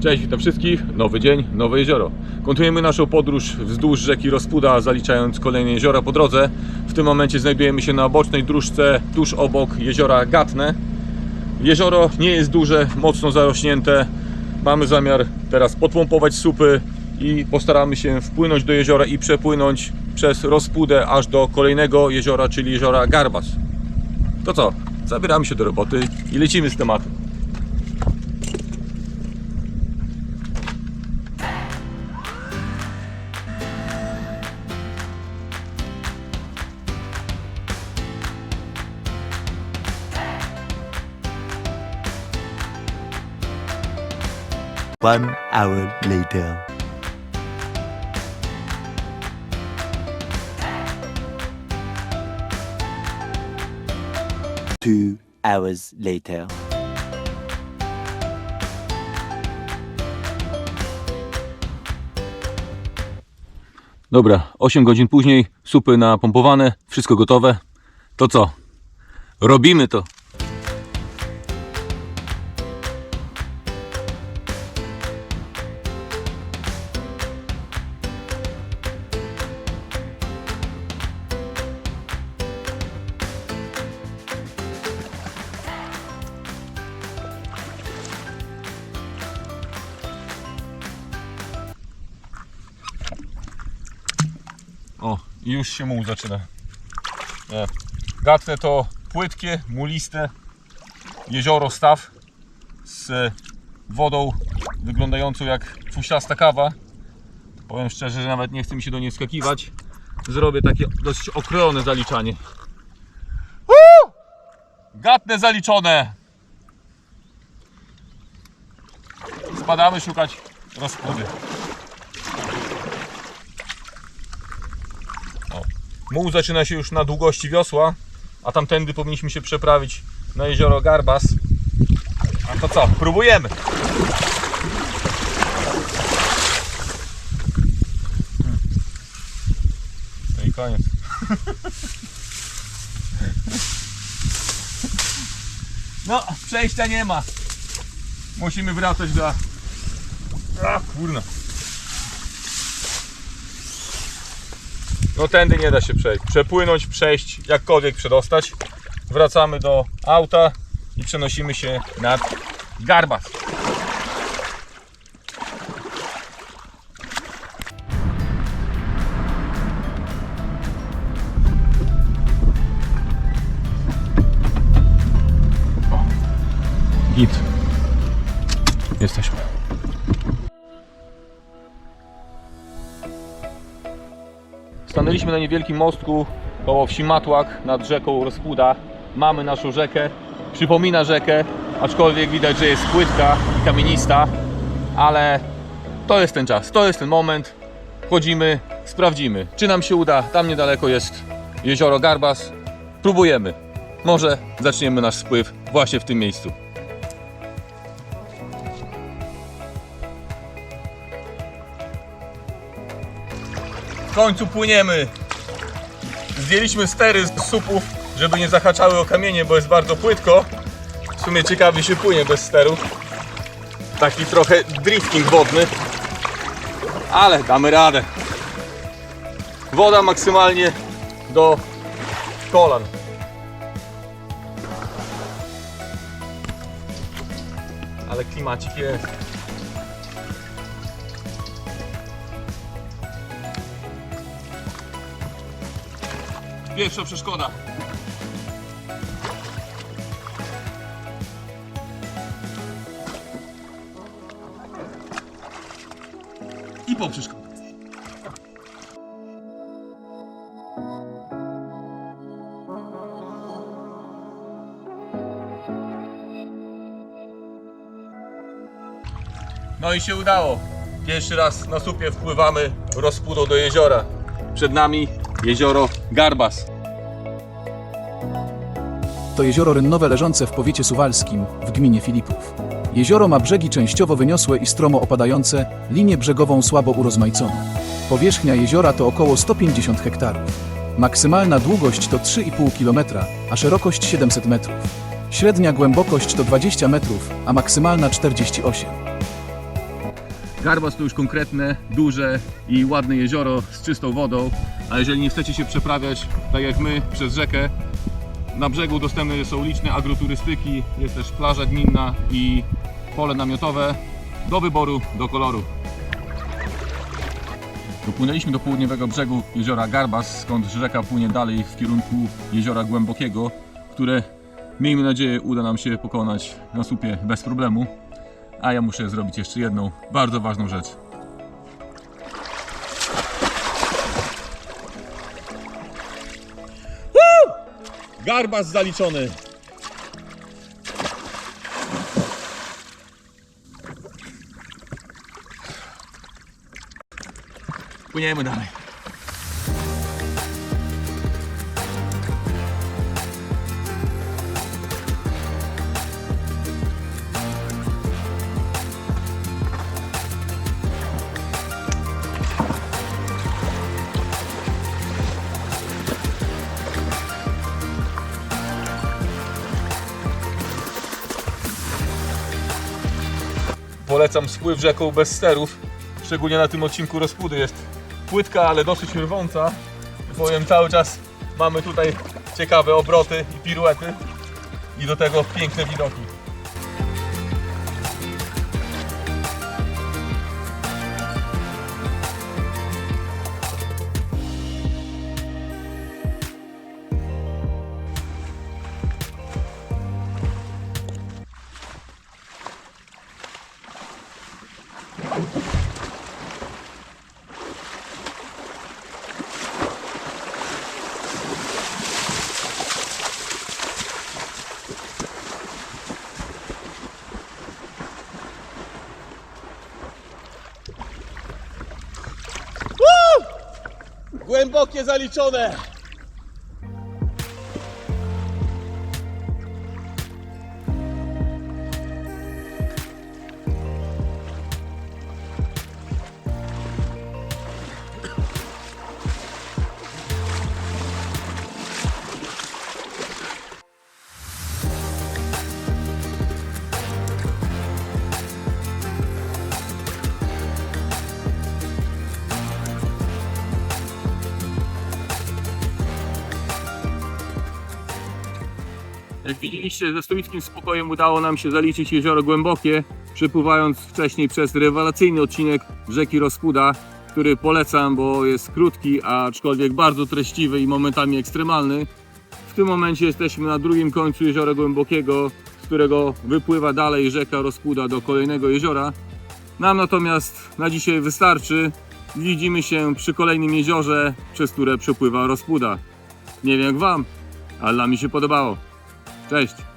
Cześć, witam wszystkich. Nowy dzień, nowe jezioro. Kontynuujemy naszą podróż wzdłuż rzeki Rozpuda, zaliczając kolejne jeziora po drodze. W tym momencie znajdujemy się na bocznej dróżce, tuż obok jeziora Gatne. Jezioro nie jest duże, mocno zarośnięte. Mamy zamiar teraz podpompować supy i postaramy się wpłynąć do jeziora i przepłynąć przez Rozpudę aż do kolejnego jeziora, czyli jeziora Garbas. To co? Zabieramy się do roboty i lecimy z tematem. One hour later. Two hours later. Dobra, 8 godzin później, supy napompowane, wszystko gotowe. To co? Robimy to. O, i już się muł zaczyna. Nie. To płytkie, muliste jezioro staw z wodą wyglądającą jak fusiasta kawa. Powiem szczerze, że nawet nie chce mi się do niej skakiwać. Zrobię takie dosyć okrojone zaliczanie. Gatne zaliczone! Spadamy szukać rozpudy. Muł zaczyna się już na długości wiosła, a tamtędy powinniśmy się przeprawić na jezioro Garbas. A to co? Próbujemy! Hmm. No i koniec. No, przejścia nie ma. Musimy wracać do... A, kurna. No tędy nie da się przejść. Przepłynąć, przejść, jakkolwiek przedostać. Wracamy do auta i przenosimy się nad Garbas. Git. Jesteśmy. Stanęliśmy na niewielkim mostku koło wsi Matłak nad rzeką Rozpuda. Mamy naszą rzekę. Przypomina rzekę, aczkolwiek widać, że jest płytka i kamienista, ale to jest ten czas, to jest ten moment. Wchodzimy, sprawdzimy, czy nam się uda. Tam niedaleko jest jezioro Garbas. Próbujemy. Może zaczniemy nasz spływ właśnie w tym miejscu. Końcu płyniemy. Zdjęliśmy stery z supów, żeby nie zahaczały o kamienie, bo jest bardzo płytko. W sumie ciekawie się płynie bez sterów. Taki trochę drifting wodny. Ale damy radę. Woda maksymalnie do kolan. Ale klimacik jest. Pierwsza przeszkoda. I po przeszkodzie. No i się udało. Pierwszy raz na supie wpływamy rozpudą do jeziora. Przed nami jezioro Garbas. To jezioro rynnowe leżące w powiecie suwalskim, w gminie Filipów. Jezioro ma brzegi częściowo wyniosłe i stromo opadające, linię brzegową słabo urozmaiconą. Powierzchnia jeziora to około 150 hektarów. Maksymalna długość to 3,5 km, a szerokość 700 metrów. Średnia głębokość to 20 metrów, a maksymalna 48. Garbas to już konkretne, duże i ładne jezioro z czystą wodą, a jeżeli nie chcecie się przeprawiać tak jak my przez rzekę, na brzegu dostępne są liczne agroturystyki, jest też plaża gminna i pole namiotowe do wyboru, do koloru. Dopłynęliśmy do południowego brzegu jeziora Garbas, skąd rzeka płynie dalej w kierunku jeziora Głębokiego, które miejmy nadzieję uda nam się pokonać na słupie bez problemu. A ja muszę zrobić jeszcze jedną bardzo ważną rzecz. Garbas zaliczony! Płyniemy dalej. Polecam spływ rzeką bez sterów. Szczególnie na tym odcinku rozpudy jest płytka, ale dosyć rwąca. Powiem cały czas mamy tutaj ciekawe obroty i piruety i do tego piękne widoki. Głębokie zaliczone! Widzieliście, ze stoickim spokojem udało nam się zaliczyć jezioro głębokie, przepływając wcześniej przez rewelacyjny odcinek rzeki Rozpuda, który polecam, bo jest krótki, aczkolwiek bardzo treściwy i momentami ekstremalny. W tym momencie jesteśmy na drugim końcu jeziora głębokiego, z którego wypływa dalej rzeka Rozpuda do kolejnego jeziora. Nam natomiast na dzisiaj wystarczy. Widzimy się przy kolejnym jeziorze, przez które przepływa Rozpuda. Nie wiem jak Wam, ale mi się podobało. Cześć!